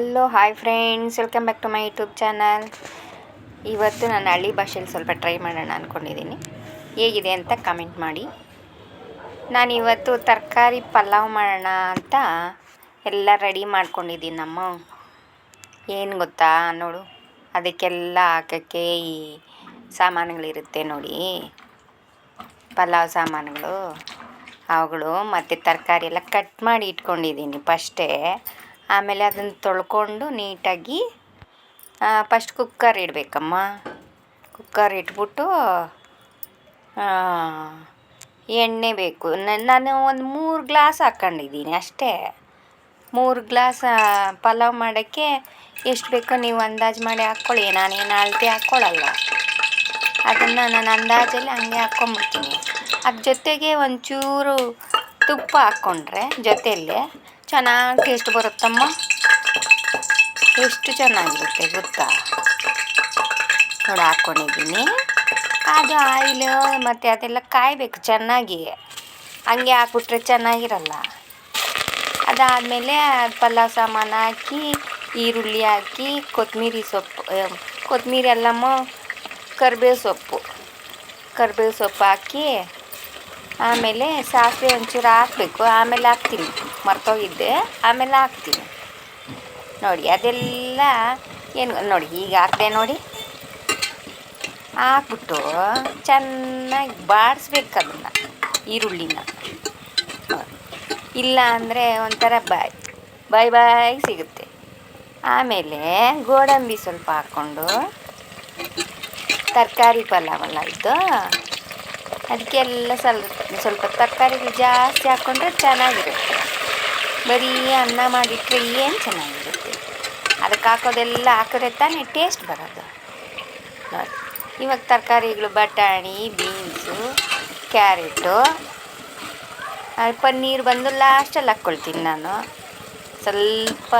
Hello, hi friends. Welcome back to my YouTube channel. ಇವತ್ತು ನಾನು ಹಳ್ಳಿ ಭಾಷೆಯಲ್ಲಿ ಸ್ವಲ್ಪ ಟ್ರೈ ಮಾಡೋಣ ಅಂದ್ಕೊಂಡಿದ್ದೀನಿ ಹೇಗಿದೆ ಅಂತ ಕಮೆಂಟ್ ಮಾಡಿ. ನಾನು ಇವತ್ತು ತರಕಾರಿ ಪಲಾವ್ ಮಾಡೋಣ ಅಂತ ಎಲ್ಲ ರೆಡಿ ಮಾಡ್ಕೊಂಡಿದ್ದೀನಿ ನಮ್ಮ. ಏನು ಗೊತ್ತಾ ನೋಡು, ಅದಕ್ಕೆಲ್ಲ ಹಾಕೋಕ್ಕೆ ಈ ಸಾಮಾನುಗಳಿರುತ್ತೆ ನೋಡಿ. ಪಲಾವ್ ಸಾಮಾನುಗಳು, ಅವುಗಳು ಮತ್ತು ತರಕಾರಿ ಎಲ್ಲ ಕಟ್ ಮಾಡಿ ಇಟ್ಕೊಂಡಿದ್ದೀನಿ ಫಸ್ಟೇ. ಆಮೇಲೆ ಅದನ್ನು ತೊಳ್ಕೊಂಡು ನೀಟಾಗಿ ಫಸ್ಟ್ ಕುಕ್ಕರ್ ಇಡಬೇಕಮ್ಮ. ಕುಕ್ಕರ್ ಇಟ್ಬಿಟ್ಟು ಎಣ್ಣೆ ಬೇಕು. ನಾನು ಒಂದು ಮೂರು ಗ್ಲಾಸ್ ಹಾಕ್ಕೊಂಡಿದ್ದೀನಿ ಅಷ್ಟೇ. ಮೂರು ಗ್ಲಾಸ್ ಪಲಾವ್ ಮಾಡೋಕ್ಕೆ ಎಷ್ಟು ಬೇಕೋ ನೀವು ಅಂದಾಜು ಮಾಡಿ ಹಾಕ್ಕೊಳ್ಳಿ. ನಾನೇನು ಅಳತೆ ಹಾಕ್ಕೊಳ್ಳಲ್ಲ ಅದನ್ನು ನಾನು ಅಂದಾಜಲ್ಲಿ ಹಂಗೆ ಹಾಕ್ಕೊಂಬಿಡ್ತೀನಿ. ಅದ್ರ ಜೊತೆಗೆ ಒಂಚೂರು ತುಪ್ಪ ಹಾಕ್ಕೊಂಡ್ರೆ, ಜೊತೆಯಲ್ಲೇ ಚೆನ್ನಾಗಿ ಟೇಸ್ಟ್ ಬರುತ್ತಮ್ಮ? ಎಷ್ಟು ಚೆನ್ನಾಗಿರುತ್ತೆ ಗೊತ್ತಾ? ನೋಡಿ ಹಾಕ್ಕೊಂಡಿದ್ದೀನಿ ಅದು ಆಯಿಲ್, ಮತ್ತು ಅದೆಲ್ಲ ಕಾಯಬೇಕು ಚೆನ್ನಾಗಿ. ಹಂಗೆ ಹಾಕ್ಬಿಟ್ರೆ ಚೆನ್ನಾಗಿರಲ್ಲ. ಅದಾದಮೇಲೆ ಪಲಾವ್ ಸಾಮಾನು ಹಾಕಿ, ಈರುಳ್ಳಿ ಹಾಕಿ ಕೊತ್ತಂಬರಿ ಸೊಪ್ಪು ಕೊತ್ತಂಬರಿ ಎಲ್ಲಮ್ಮ ಕರಿಬೇವು ಸೊಪ್ಪು. ಕರಿಬೇವು ಸೊಪ್ಪು ಹಾಕಿ, ಆಮೇಲೆ ಸಾಸಿವೆ ಒಂಚೂರು ಹಾಕಬೇಕು. ಆಮೇಲೆ ಹಾಕ್ತೀನಿ. ಮರ್ತೋಗಿದ್ದೆ, ಆಮೇಲೆ ಹಾಕ್ತೀನಿ. ನೋಡಿ, ಅದೆಲ್ಲ ಏನು ನೋಡಿ, ಈಗ ಹಾಕ್ದೆ ನೋಡಿ. ಹಾಕ್ಬಿಟ್ಟು ಚೆನ್ನಾಗಿ ಬಾಡಿಸ್ಬೇಕು ಅದನ್ನು, ಈರುಳ್ಳಿನ. ಇಲ್ಲ ಅಂದರೆ ಒಂಥರ ಬಾಯ್ ಬಾಯ್ ಬಾಯ್ ಸಿಗುತ್ತೆ. ಆಮೇಲೆ ಗೋಡಂಬಿ ಸ್ವಲ್ಪ ಹಾಕ್ಕೊಂಡು ತರಕಾರಿ ಪಲಾವಲ್ಲ ಇದು, ಅದಕ್ಕೆಲ್ಲ ಸ್ವಲ್ಪ ಸ್ವಲ್ಪ ತರಕಾರಿಗಳು ಜಾಸ್ತಿ ಹಾಕ್ಕೊಂಡ್ರೆ ಚೆನ್ನಾಗಿರುತ್ತೆ. ಬರೀ ಅನ್ನ ಮಾಡಿಟ್ರೆ ಏನು ಚೆನ್ನಾಗಿರುತ್ತೆ? ಅದಕ್ಕೆ ಹಾಕೋದೆಲ್ಲ ಹಾಕಿದ್ರೆ ತಾನೇ ಟೇಸ್ಟ್ ಬರೋದು. ನೋಡಿ, ಇವಾಗ ತರಕಾರಿಗಳು, ಬಟಾಣಿ, ಬೀನ್ಸು, ಕ್ಯಾರೆಟು ಪನ್ನೀರ್ ಬಂದು ಲಾಸ್ಟಲ್ಲಿ ಹಾಕ್ಕೊಳ್ತೀನಿ ನಾನು. ಸ್ವಲ್ಪ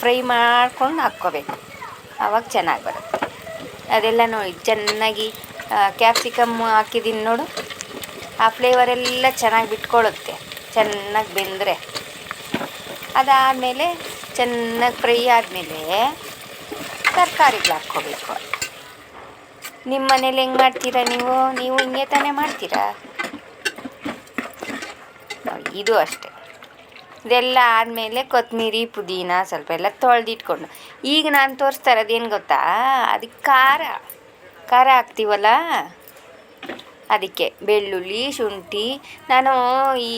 ಫ್ರೈ ಮಾಡ್ಕೊಂಡು ಹಾಕ್ಕೋಬೇಕು. ಆವಾಗ ಚೆನ್ನಾಗಿ ಬರುತ್ತೆ. ಅದೆಲ್ಲ ನೋಡಿ, ಚೆನ್ನಾಗಿ ಕ್ಯಾಪ್ಸಿಕಮ್ ಹಾಕಿದ್ದೀನಿ ನೋಡು. ಆ ಫ್ಲೇವರೆಲ್ಲ ಚೆನ್ನಾಗಿ ಬಿಟ್ಕೊಳ್ಳುತ್ತೆ ಚೆನ್ನಾಗಿ ಬೆಂದರೆ. ಅದಾದಮೇಲೆ ಚೆನ್ನಾಗಿ ಫ್ರೈ ಆದಮೇಲೆ ತರಕಾರಿಗಳು ಹಾಕ್ಕೋಬೇಕು. ನಿಮ್ಮ ಮನೇಲಿ ಹೆಂಗೆ ಮಾಡ್ತೀರಾ ನೀವು? ನೀವು ಹಿಂಗೆ ತಾನೇ ಮಾಡ್ತೀರಾ? ಇದು ಅಷ್ಟೆ. ಇದೆಲ್ಲ ಆದಮೇಲೆ ಕೊತ್ತಂಬರಿ ಪುದೀನ ಸ್ವಲ್ಪ ಎಲ್ಲ ತೊಳೆದಿಟ್ಕೊಂಡು. ಈಗ ನಾನು ತೋರಿಸ್ತಾ ಇರೋದೇನು ಗೊತ್ತಾ? ಅದಕ್ಕೆ ಖಾರ. ಖಾರ ಹಾಕ್ತೀವಲ್ಲ? ಅದಕ್ಕೆ ಬೆಳ್ಳುಳ್ಳಿ, ಶುಂಠಿ, ನಾನು ಈ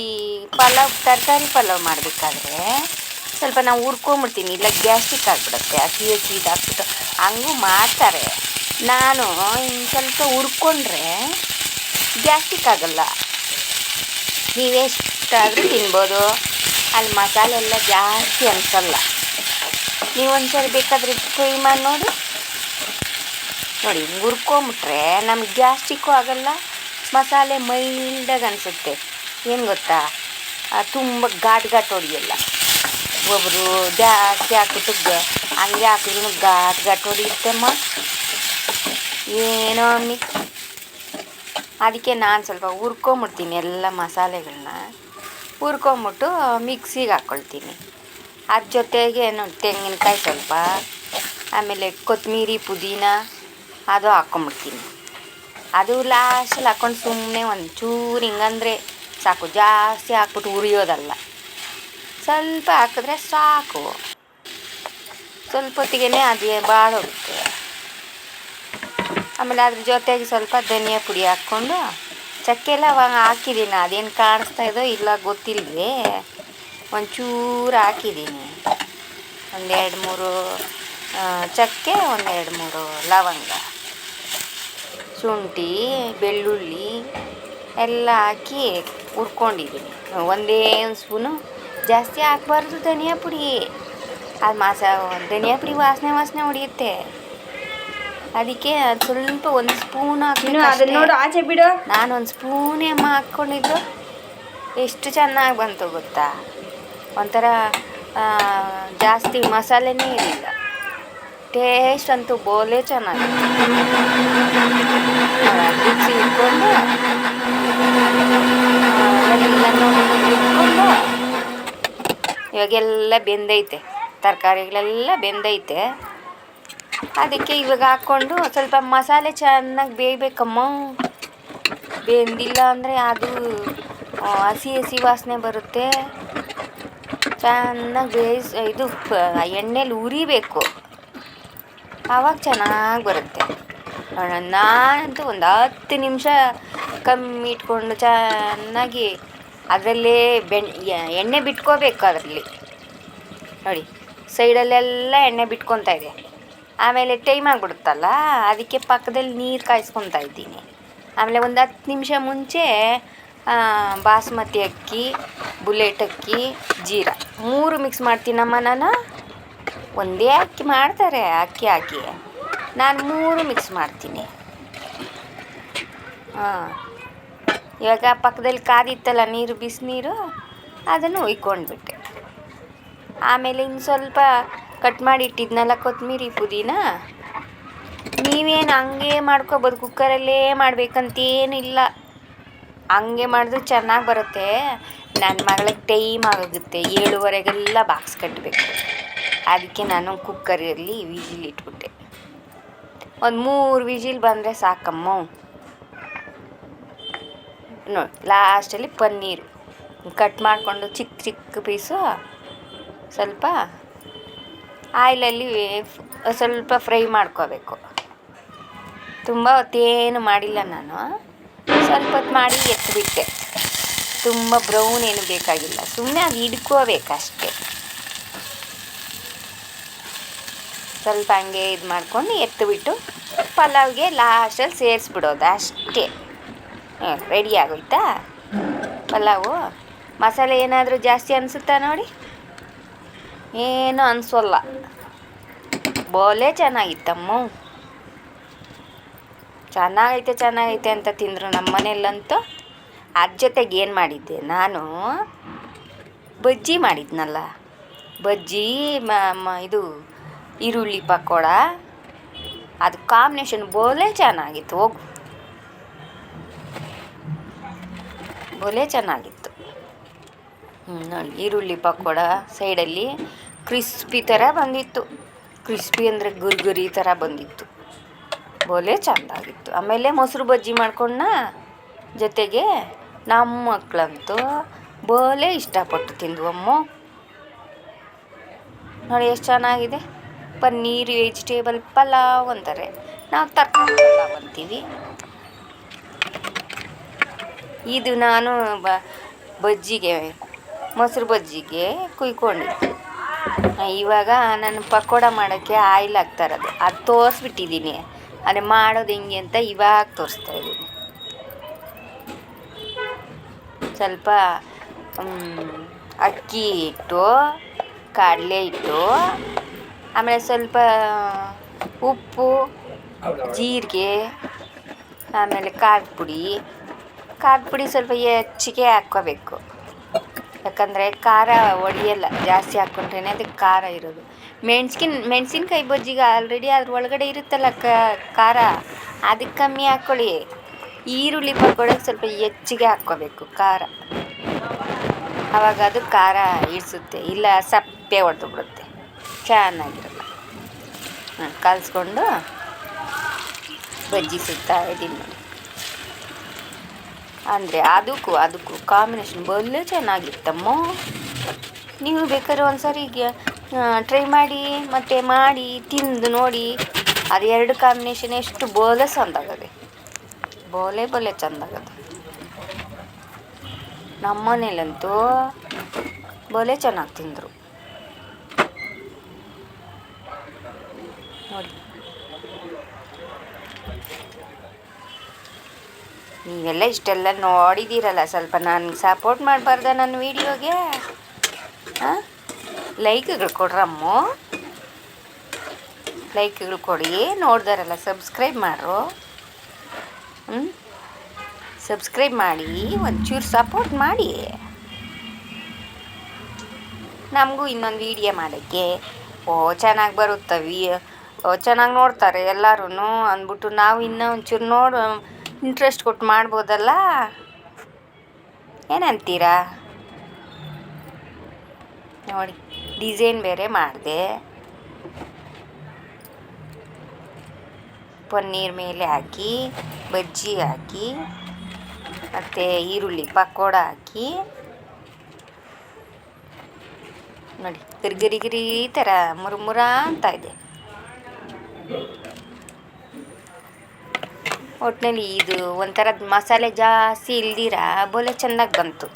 ಪಲಾವ್, ತರಕಾರಿ ಪಲಾವ್ ಮಾಡಬೇಕಾದ್ರೆ ಸ್ವಲ್ಪ ನಾವು ಹುರ್ಕೊಂಬಿಡ್ತೀನಿ. ಇಲ್ಲ ಗ್ಯಾಸ್ಟಿಕ್ ಆಗಿಬಿಡುತ್ತೆ. ಅತಿ ಹೆಚ್ಚು ಇದಾಗ್ಬಿಟ್ಟು ಹಂಗೂ ಮಾಡ್ತಾರೆ. ನಾನು ಇನ್ನು ಸ್ವಲ್ಪ ಹುರ್ಕೊಂಡ್ರೆ ಗ್ಯಾಸ್ಟಿಕ್ ಆಗಲ್ಲ. ನೀವೆಷ್ಟಾದರೂ ತಿನ್ಬೋದು. ಅಲ್ಲಿ ಮಸಾಲೆ ಎಲ್ಲ ಜಾಸ್ತಿ ಅನಿಸಲ್ಲ. ನೀವು ಒಂದ್ಸರಿ ಬೇಕಾದರೆ ಟ್ರೈ ಮಾಡಿ ನೋಡಿ. ನೋಡಿ ಹುರ್ಕೊಂಬಿಟ್ರೆ ನಮ್ಗೆ ಗ್ಯಾಸ್ಟಿಕ್ಕು ಆಗೋಲ್ಲ. ಮಸಾಲೆ ಮೈಲ್ಡಾಗಿ ಅನಿಸುತ್ತೆ. ಏನು ಗೊತ್ತಾ? ತುಂಬ ಘಾಟ್ ಘಾಟ್ ಹೊಡಿಯಲ್ಲ ಒಬ್ಬರು ಜಾಸ್ತಿ ಹಾಕ್ಬಿಟ್ಟು ಹಂಗೆ ಹಾಕಿದ್ರು ಘಾಟ್ ಘಾಟ್ ಹೊಡಿಯುತ್ತಮ್ಮ ಏನೋ ಅಮ್ಮಿ ಅದಕ್ಕೆ ನಾನು ಸ್ವಲ್ಪ ಹುರ್ಕೊಂಬಿಡ್ತೀನಿ ಎಲ್ಲ ಮಸಾಲೆಗಳನ್ನ ಹುರ್ಕೊಂಬಿಟ್ಟು ಮಿಕ್ಸಿಗೆ ಹಾಕ್ಕೊಳ್ತೀನಿ ಅದ್ರ ಜೊತೆಗೆ ಏನು ತೆಂಗಿನಕಾಯಿ ಸ್ವಲ್ಪ. ಆಮೇಲೆ ಕೊತ್ತಂಬರಿ ಪುದೀನ ಅದು ಹಾಕ್ಕೊಂಬಿಡ್ತೀನಿ ಅದು ಲಾಸ್ಟಲ್ಲಿ ಹಾಕ್ಕೊಂಡು ಸುಮ್ಮನೆ ಒಂದು ಚೂರು ಹಿಂಗಂದರೆ ಸಾಕು. ಜಾಸ್ತಿ ಹಾಕ್ಬಿಟ್ಟು ಉರಿಯೋದಲ್ಲ. ಸ್ವಲ್ಪ ಹಾಕಿದ್ರೆ ಸಾಕು. ಸ್ವಲ್ಪ ಹೊತ್ತಿಗೆ ಅದು ಬಾಳೋಗುತ್ತೆ ಆಮೇಲೆ ಅದ್ರ ಜೊತೆಗೆ ಸ್ವಲ್ಪ ಧನಿಯಾ ಪುಡಿ ಹಾಕ್ಕೊಂಡು ಚಕ್ಕೆ ಎಲ್ಲ ಅವಾಗ ಹಾಕಿದ್ದೀನಿ ಅದೇನು ಕಾಣಿಸ್ತಾ ಇದೋ ಇಲ್ಲ ಗೊತ್ತಿಲ್ವೇ. ಒಂಚೂರು ಹಾಕಿದ್ದೀನಿ ಒಂದೆರಡು ಮೂರು ಚಕ್ಕೆ, ಒಂದೆರಡು ಮೂರು ಲವಂಗ. ಶುಂಠಿ ಬೆಳ್ಳುಳ್ಳಿ ಎಲ್ಲ ಹಾಕಿ ಹುರ್ಕೊಂಡಿದ್ದೀನಿ. ಒಂದೇ ಒಂದು ಸ್ಪೂನು ಜಾಸ್ತಿ ಹಾಕ್ಬಾರ್ದು ಧನಿಯಾ ಪುಡಿ. ಅದು ಮಾಸ ಧನಿಯಾ ಪುಡಿ ವಾಸನೆ ವಾಸನೆ ಹೊಡಿಯುತ್ತೆ ಅದಕ್ಕೆ ಸ್ವಲ್ಪ ಒಂದು ಸ್ಪೂನ್ ಹಾಕಿ ನೋಡು ಆಚೆ ಬಿಡು. ನಾನು ಒಂದು ಸ್ಪೂನೇ ಅಮ್ಮ ಹಾಕ್ಕೊಂಡಿದ್ದು. ಎಷ್ಟು ಚೆನ್ನಾಗಿ ಬಂತು ಗೊತ್ತಾ? ಒಂಥರ ಜಾಸ್ತಿ ಮಸಾಲೆನೇ ಇರಲಿಲ್ಲ. ಟೇಸ್ಟ್ ಅಂತೂ ಬೋಲೆ ಚೆನ್ನಾಗಿ ಮಿಕ್ಸಿ ಇಟ್ಕೊಂಡು ಇವಾಗೆಲ್ಲ ಬೆಂದೈತೆ, ತರಕಾರಿಗಳೆಲ್ಲ ಬೆಂದೈತೆ. ಅದಕ್ಕೆ ಇವಾಗ ಹಾಕ್ಕೊಂಡು ಸ್ವಲ್ಪ ಮಸಾಲೆ ಚೆನ್ನಾಗಿ ಬೇಯಬೇಕಮ್ಮ. ಬೆಂದಿಲ್ಲ ಅಂದರೆ ಅದು ಹಸಿ ಹಸಿ ವಾಸನೆ ಬರುತ್ತೆ. ಚೆನ್ನಾಗಿ ಬೇಯಿಸ್, ಇದು ಎಣ್ಣೆಲಿ ಉರಿಬೇಕು. ಆವಾಗ ಚೆನ್ನಾಗಿ ಬರುತ್ತೆ. ನೋಡೋಣ ನಾನಂತೂ ಒಂದು ಹತ್ತು ನಿಮಿಷ ಕಮ್ಮಿ ಇಟ್ಕೊಂಡು ಚೆನ್ನಾಗಿ ಅದರಲ್ಲೇ ಬೆಣ್ ಎಣ್ಣೆ ಬಿಟ್ಕೋಬೇಕು ಅದರಲ್ಲಿ. ನೋಡಿ, ಸೈಡಲ್ಲೆಲ್ಲ ಎಣ್ಣೆ ಬಿಟ್ಕೊತಾ ಇದೆ. ಆಮೇಲೆ ಟೈಮ್ ಆಗಿಬಿಡುತ್ತಲ್ಲ, ಅದಕ್ಕೆ ಪಕ್ಕದಲ್ಲಿ ನೀರು ಕಾಯಿಸ್ಕೊತಾ ಇದ್ದೀನಿ. ಆಮೇಲೆ ಒಂದು ಹತ್ತು ನಿಮಿಷ ಮುಂಚೆ ಬಾಸ್ಮತಿ ಅಕ್ಕಿ, ಬುಲೆಟ್ ಅಕ್ಕಿ, ಜೀರಾ. ಮೂರು ಮಿಕ್ಸ್ ಮಾಡ್ತೀನಮ್ಮ ನಾನು ಒಂದೇ ಅಕ್ಕಿ ಮಾಡ್ತಾರೆ, ಅಕ್ಕಿ ಹಾಕಿ. ನಾನು ಮೂರು ಮಿಕ್ಸ್ ಮಾಡ್ತೀನಿ. ಹಾಂ. ಇವಾಗ ಪಕ್ಕದಲ್ಲಿ ಕಾದಿತ್ತಲ್ಲ ನೀರು ಬಿಸಿನೀರು ಅದನ್ನು ಉಯ್ಕೊಂಡ್ಬಿಟ್ಟೆ ಆಮೇಲೆ ಇನ್ನು ಸ್ವಲ್ಪ ಕಟ್ ಮಾಡಿ ಇಟ್ಟಿದ್ನಲ್ಲ ಕೊತ್ತಂಬರಿ ಪುದೀನ. ನೀವೇನು ಹಂಗೆ ಮಾಡ್ಕೋಬೋದು, ಕುಕ್ಕರಲ್ಲೇ ಮಾಡಬೇಕಂತೇನಿಲ್ಲ ಹಂಗೆ ಮಾಡಿದ್ರೆ ಚೆನ್ನಾಗಿ ಬರುತ್ತೆ. ನನ್ನ ಮಗಳಿಗೆ ಟೈಮ್ ಆಗುತ್ತೆ ಏಳುವರೆಗೆಲ್ಲ ಬಾಕ್ಸ್ ಕಟ್ಟಬೇಕು ಅದಕ್ಕೆ ನಾನು ಕುಕ್ಕರಲ್ಲಿ ವಿಜಿಲ್ ಇಟ್ಬಿಟ್ಟೆ. ಒಂದು ಮೂರು ವಿಜಿಲ್ ಬಂದರೆ ಸಾಕಮ್ಮ. ನೋಡಿ, ಲಾಸ್ಟಲ್ಲಿ ಪನ್ನೀರು. ಕಟ್ ಮಾಡಿಕೊಂಡು ಚಿಕ್ಕ ಚಿಕ್ಕ ಪೀಸು, ಸ್ವಲ್ಪ ಆಯಿಲಲ್ಲಿ ಸ್ವಲ್ಪ ಫ್ರೈ ಮಾಡ್ಕೋಬೇಕು. ತುಂಬ ಹೊತ್ತೇನು ಮಾಡಿಲ್ಲ ನಾನು. ಸ್ವಲ್ಪ ಹೊತ್ತು ಮಾಡಿ ಎತ್ತಿಬಿಟ್ಟೆ ತುಂಬ ಬ್ರೌನ್ ಏನು ಬೇಕಾಗಿಲ್ಲ. ಸುಮ್ಮನೆ ಅದು ಹಿಡ್ಕೋಬೇಕಷ್ಟೆ ಸ್ವಲ್ಪ ಹಂಗೆ ಇದು ಮಾಡ್ಕೊಂಡು ಎತ್ತಿಬಿಟ್ಟು ಪಲಾವ್ಗೆ ಲಾಸ್ಟಲ್ಲಿ ಸೇರಿಸ್ಬಿಡೋದು ಅಷ್ಟೇ. ರೆಡಿ ಆಗೋಯ್ತಾ? ಪಲಾವು, ಮಸಾಲೆ ಏನಾದರೂ ಜಾಸ್ತಿ ಅನಿಸುತ್ತಾ ನೋಡಿ? ಏನು ಅನಿಸೋಲ್ಲ. ಬೋಲೆ ಚೆನ್ನಾಗಿತ್ತಮ್ಮ. ಚೆನ್ನಾಗೈತೆ ಚೆನ್ನಾಗೈತೆ ಅಂತ ತಿಂದರು ನಮ್ಮ ಮನೆಯಲ್ಲಂತೂ. ಅದ್ರ ಜೊತೆಗೆ ಏನು ಮಾಡಿದ್ದೆ ನಾನು? ಬಜ್ಜಿ ಮಾಡಿದ್ನಲ್ಲ. ಬಜ್ಜಿ ಮ- ಇದು ಈರುಳ್ಳಿ ಪಕೋಡ. ಅದು ಕಾಂಬಿನೇಷನ್ ಬೋಲೆ ಚೆನ್ನಾಗಿತ್ತು, ಹೋಗು. ಬೋಲೆ ಚೆನ್ನಾಗಿತ್ತು. ನೋಡಿ, ಈರುಳ್ಳಿ ಪಕೋಡ ಸೈಡಲ್ಲಿ ಕ್ರಿಸ್ಪಿ ಥರ ಬಂದಿತ್ತು. ಕ್ರಿಸ್ಪಿ ಅಂದರೆ ಗುರ್ಗುರಿ ಥರ ಬಂದಿತ್ತು. ಬೋಲೆ ಚೆಂದಾಗಿತ್ತು. ಆಮೇಲೆ ಮೊಸರು ಬಜ್ಜಿ ಮಾಡ್ಕೊಂಡ ಜೊತೆಗೆ ನಮ್ಮ ಮಕ್ಕಳಂತೂ ಬೋಲೆ ಇಷ್ಟಪಟ್ಟು ತಿಂದ್ವಮ್ಮ ನೋಡಿ, ಎಷ್ಟು ಚೆನ್ನಾಗಿದೆ. ಪನ್ನೀರ್, ವೆಜಿಟೇಬಲ್, ಪಲಾವ್ ಅಂತಾರೆ ನಾವು ತರಕಾರಿ, ಪಲಾವ್ ಅಂತೀವಿ. ಇದು ನಾನು ಬ, ಬಜ್ಜಿಗೆ, ಮೊಸರು ಬಜ್ಜಿಗೆ ಕುಯ್ಕೊಂಡಿದ್ದೆ. ಇವಾಗ ನಾನು ಪಕೋಡ ಮಾಡೋಕ್ಕೆ ಆಯಿಲ್ ಹಾಕ್ತಾ ಇರೋದು. ಅದು ತೋರಿಸ್ಬಿಟ್ಟಿದ್ದೀನಿ. ಅದು ಮಾಡೋದು ಹೆಂಗೆ ಅಂತ ಇವಾಗ ತೋರಿಸ್ತಾ ಇದ್ದೀನಿ. ಸ್ವಲ್ಪ ಅಕ್ಕಿ ಹಿಟ್ಟು, ಕಡಲೆ ಹಿಟ್ಟು ಆಮೇಲೆ ಸ್ವಲ್ಪ ಉಪ್ಪು ಜೀರಿಗೆ ಆಮೇಲೆ ಖಾರದ ಪುಡಿ. ಖಾರದ ಪುಡಿ ಸ್ವಲ್ಪ ಹೆಚ್ಚಿಗೆ ಹಾಕ್ಕೋಬೇಕು. ಯಾಕಂದರೆ ಖಾರ ಒಡೆಯಲ್ಲ ಜಾಸ್ತಿ ಹಾಕ್ಕೊಂಡ್ರೇ ಅದಕ್ಕೆ ಖಾರ ಇರೋದು. ಮೆಣ್ಸಿನ ಮೆಣಸಿನ್ಕಾಯಿ ಬಜ್ಜಿಗೆ ಆಲ್ರೆಡಿ ಅದ್ರ ಒಳಗಡೆ ಇರುತ್ತಲ್ಲ ಕ ಖಾರ ಅದಕ್ಕೆ ಕಮ್ಮಿ ಹಾಕ್ಕೊಳ್ಳಿ. ಈರುಳ್ಳಿ ಪಕೋಡಕ್ಕೆ ಸ್ವಲ್ಪ ಹೆಚ್ಚಿಗೆ ಹಾಕ್ಕೋಬೇಕು ಖಾರ. ಆವಾಗ ಅದು ಖಾರ ಇಳಿಸುತ್ತೆ ಇಲ್ಲ ಸಪ್ಪೆ ಹೊಡೆದು ಬಿಡುತ್ತೆ. ಚೆನ್ನಾಗಿರಲ್ಲ. ಹಾಂ ಕಲಿಸ್ಕೊಂಡು ಬಜ್ಜಿ ಸುತ್ತಾ ಇದ್ದೀನಿ ನೋಡಿ ಅಂದರೆ ಅದಕ್ಕೂ ಅದಕ್ಕೂ ಕಾಂಬಿನೇಷನ್ ಬಲ್ಲು ಚೆನ್ನಾಗಿತ್ತಮ್ಮ. ನೀವು ಬೇಕಾದ್ರೆ ಒಂದ್ಸರಿ ಟ್ರೈ ಮಾಡಿ, ಮತ್ತು ಮಾಡಿ, ತಿಂದು ನೋಡಿ. ಅದು ಎರಡು ಕಾಂಬಿನೇಷನ್ ಎಷ್ಟು ಬೋಲೆ ಚಂದಾಗದೆ. ಬೋಲೆ ಬೋಲೆ ಚಂದಾಗದೆ. ನಮ್ಮನೇಲಂತೂ ಬೋಲೆ ಚೆನ್ನಾಗಿ ತಿಂದರು. ನೀವೆಲ್ಲ ಇಷ್ಟೆಲ್ಲ ನೋಡಿದ್ದೀರಲ್ಲ, ಸ್ವಲ್ಪ ನನಗೆ ಸಪೋರ್ಟ್ ಮಾಡಬಾರ್ದ ನನ್ನ ವೀಡಿಯೋಗೆ ಹಾಂ? ಲೈಕ್ಗಳು ಕೊಡ್ರಮ್ಮ ಲೈಕ್ಗಳು ಕೊಡಿ. ನೋಡ್ದಾರಲ್ಲ ಸಬ್ಸ್ಕ್ರೈಬ್ ಮಾಡ್ರು. ಹ್ಞೂ ಸಬ್ಸ್ಕ್ರೈಬ್ ಮಾಡಿ, ಒಂಚೂರು ಸಪೋರ್ಟ್ ಮಾಡಿ. ನಮಗೂ ಇನ್ನೊಂದು ವೀಡಿಯೋ ಮಾಡೋಕ್ಕೆ. ಓ, ಚೆನ್ನಾಗಿ ಬರುತ್ತೆ ವಿ ಚೆನ್ನಾಗಿ ನೋಡ್ತಾರೆ ಎಲ್ಲರೂ ಅಂದ್ಬಿಟ್ಟು ನಾವು ಇನ್ನೂ ಒಂಚೂರು ನೋಡು. ಇಂಟ್ರೆಸ್ಟ್ ಕೊಟ್ಟು ಮಾಡ್ಬೋದಲ್ಲ? ಏನಂತೀರಾ? ನೋಡಿ ಡಿಸೈನ್ ಬೇರೆ ಮಾಡಿದೆ. ಪನ್ನೀರ್ ಮೇಲೆ ಹಾಕಿ, ಬಜ್ಜಿ ಹಾಕಿ, ಮತ್ತು ಈರುಳ್ಳಿ, ಪಕೋಡ ಹಾಕಿ. ನೋಡಿ, ಗರಿ ಗರಿ ಈ ಥರ ಮುರುಮುರ ಅಂತ ಇದೆ. ಒಟ್ಟಿನಲ್ಲಿ ಇದು ಒಂಥರದ ಮಸಾಲೆ ಜಾಸ್ತಿ ಇಲ್ದಿರ ಬೋಲೆ ಚೆನ್ನಾಗಿ ಬಂತು.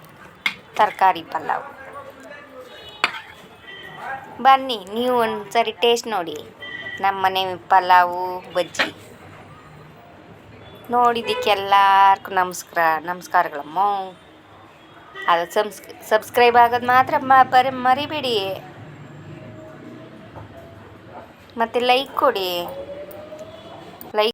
ತರಕಾರಿ ಪಲಾವ್. ಬನ್ನಿ, ನೀವು ಒಂದು ಸರಿ ಟೇಸ್ಟ್ ನೋಡಿ. ನಮ್ಮ ಮನೆ ಪಲಾವು, ಬಜ್ಜಿ. ನೋಡಿದ್ದಕ್ಕೆಲ್ಲರಿಗೂ ನಮಸ್ಕಾರ, ನಮಸ್ಕಾರಗಳಮ್ಮ. ಅದು ಸಬ್ಸ್ ಸಬ್ಸ್ಕ್ರೈಬ್ ಆಗೋದು ಮಾತ್ರ ಬರೀ, ಮರಿಬೇಡಿ. ಮತ್ತು ಲೈಕ್ ಕೊಡಿ.